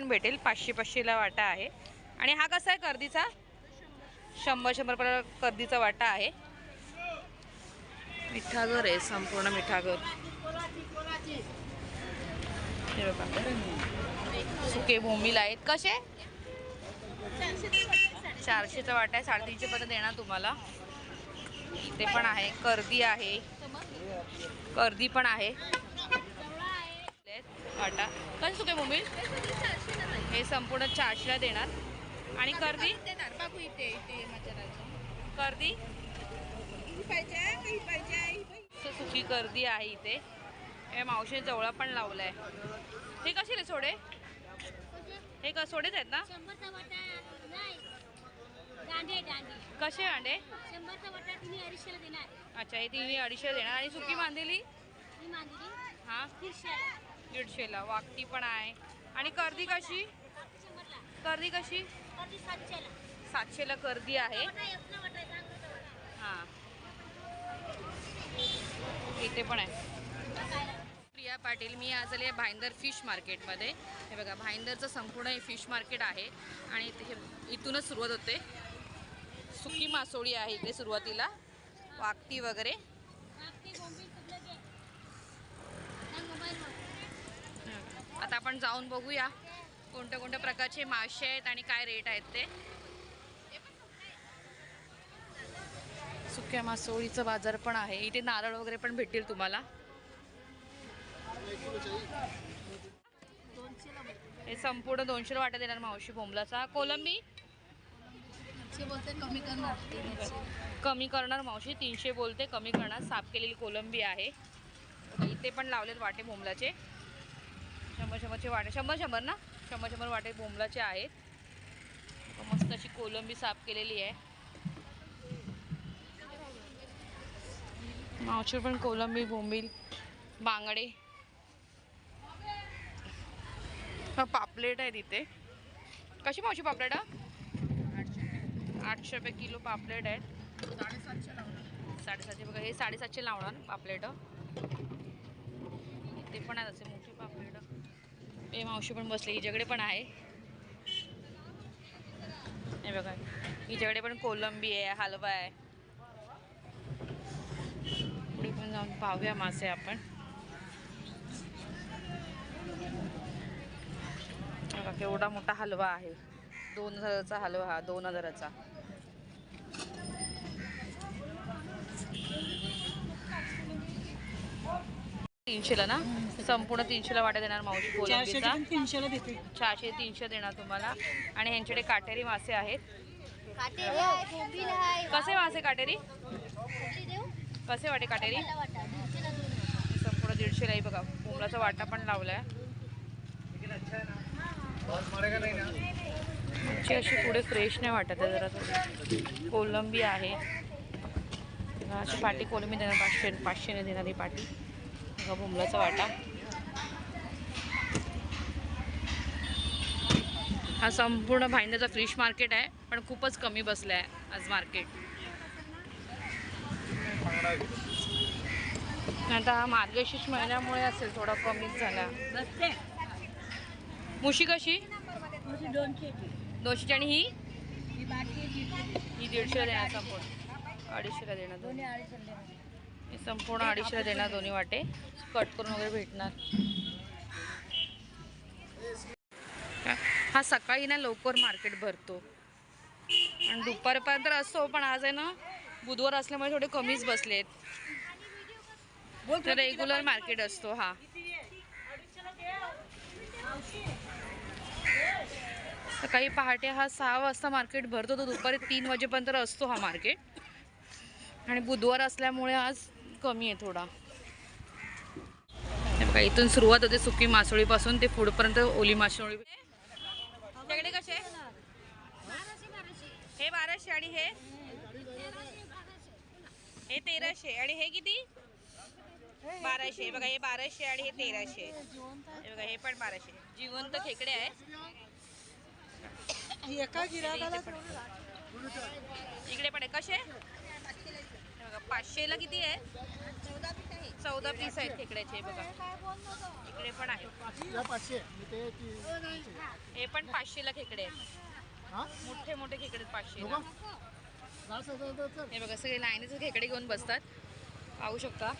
पण भेटेल. पाचशे पाचशेला वाटा आहे. आणि हा कसा आहे कर्दीचा शंभर शंभर कर्दीचा वाटा आहे. मिठागर आहे संपूर्ण मिठागर. सुके बोंबील आहेत. कसे? चारशेचा वाटा आहे. साडेतीनशे पर्यंत देणार तुम्हाला. ते पण आहे. कर्दी आहे. कर्दी पण आहे. वाटा कसं सुके बोंबील. हे संपूर्ण चारशेला देणार. आणि कर्दी? कर्दी? असं सुकी कर्दी आहे इथे. हे मावशीने जवळा पण लावलाय. हे कसे रे सोडे? हे का सोडेच आहेत ना? कसे अंडे देणार. अच्छा हे तिन्ही अडीचशे देणार. आणि सुकी ही मांजरी हा. दीडशेला. दीडशेला वाकटी पण आहे. आणि कर्दी कशी? कर्दी कशी? सातशेला कर्दी आहे. हां. इथे पण आहे. प्रिया पाटील मी आज आली आहे भाईंदर फिश मार्केटमध्ये. हे बघा भाईंदरचं संपूर्ण हे फिश मार्केट आहे. आणि इथे हे- इथूनच सुरुवात होते. सुकी मासोळी आहे इथे सुरुवातीला. वाकटी वगैरे. आता आपण जाऊन बघूया कोणत्या कोणत्या प्रकारचे मासे आहेत आणि काय रेट आहेत ते. सुक्या मासोळीचं बाजार पण आहे. इथे नारळ वगैरे पण भेटतील तुम्हाला. हे संपूर्ण दोनशे वाटा देणार मावशी बोंबलाचा. कोलंबी? कमी करणार मावशी. तीनशे बोलते कमी करणार. साफ केलेली कोलंबी आहे. इथे पण लावलेत वाटे बोंबलाचे. शंभर शंभरचे वाटे शंभर शंभर ना? शंभर शंभर वाटे बोंबलाचे आहेत. मस्त अशी कोलंबी साफ केलेली आहे. मावशी पण कोलंबी बोंबील बांगडे. हा पापलेट आहे तिथे. कशी मावशी पापलेट आठशे रुपये किलो पापलेट आहेत. साडेसातशे बघा हे साडेसातशे लावणार पापलेट. इथे पण आहेत असे मोठे पापलेट. हे मावशी पण बसले हिच्याकडे पण आहे. हे बघा हिच्याकडे पण कोलंबी आहे हलवा आहे. पुढे पण जाऊन पाहूया मासे आपण. बघा केवढा मोठा हलवा आहे. दोन हजाराचा हलवा हा दोन हजाराचा. तीनशेला ना? संपूर्ण तीनशेला वाटा देणार मावशी कोलंबीचा तीनशेला देते. चारशे तीनशे देणार तुम्हाला. आणि ह्यांच्याकडे काटेरी मासे आहेत. कसे मासे काटेरी? कसे वाटे काटेरी. संपूर्ण दीडशेला आहे बघा. कोंबडाचा वाटा पण लावलाय. मच्छी अशी पुढे फ्रेश नाही वाटत आहे जरा. कोलंबी आहे. अशी पाटी कोलंबी देणार पाचशे पाचशेने देणार ही पाटी. बघा बोंबलाचा वाटा. हा संपूर्ण भाईंद्याचा फिश मार्केट आहे पण खूपच कमी बसलं आहे आज मार्केट. आता हा मार्गशीर्ष महिन्यामुळे असेल थोडा कमीच झाला. मुशी कशी? दोनशे दोनशेची आणि ही? ही. ही दीडशेला देणार. संपूर्ण अडीचशेला देणार. दोन्ही अडीचशे देणार. हे संपूर्ण दोन्ही वाटे. कट करून वगैरे भेटणार. हा सकाळी ना लवकर मार्केट भरतो. आणि दुपारपर्यंत असतो पण आज आहे ना बुधवार असल्यामुळे थोडे कमीच बसलेत. तर रेग्युलर मार्केट असतो हा. सकाळी पहाटे हा सहा वाजता मार्केट भरतो तो दुपारी तीन वाजेपर्यंत असतो हा मार्केट आणि बुधवार असल्यामुळे आज कमी आहे थोडा. बघा इथून सुरुवात होते सुकी मासोळीपासून ते पुढपर्यंत ओली मासोळी. त्याकडे कसे. हे बाराशे आणि हे. हे तेराशे. आणि हे किती? बाराशे. हे बघा हे बाराशे आणि हे तेराशे. हे बघा हे पण बाराशे. जिवंत खेकडे आहे इकडे पण आहे. कसे? बघा पाचशेला किती आहे? चौदा पीस आहेत खेकड्याचे हे बघा. इकडे पण आहे. या पाचशे ते ती- हे पण पाचशेला खेकडे आहेत. हा? मोठे मोठे खेकडे चल. हे बघा सगळे लाईनीचे खेकडे घेऊन बसतात. पाहू शकता.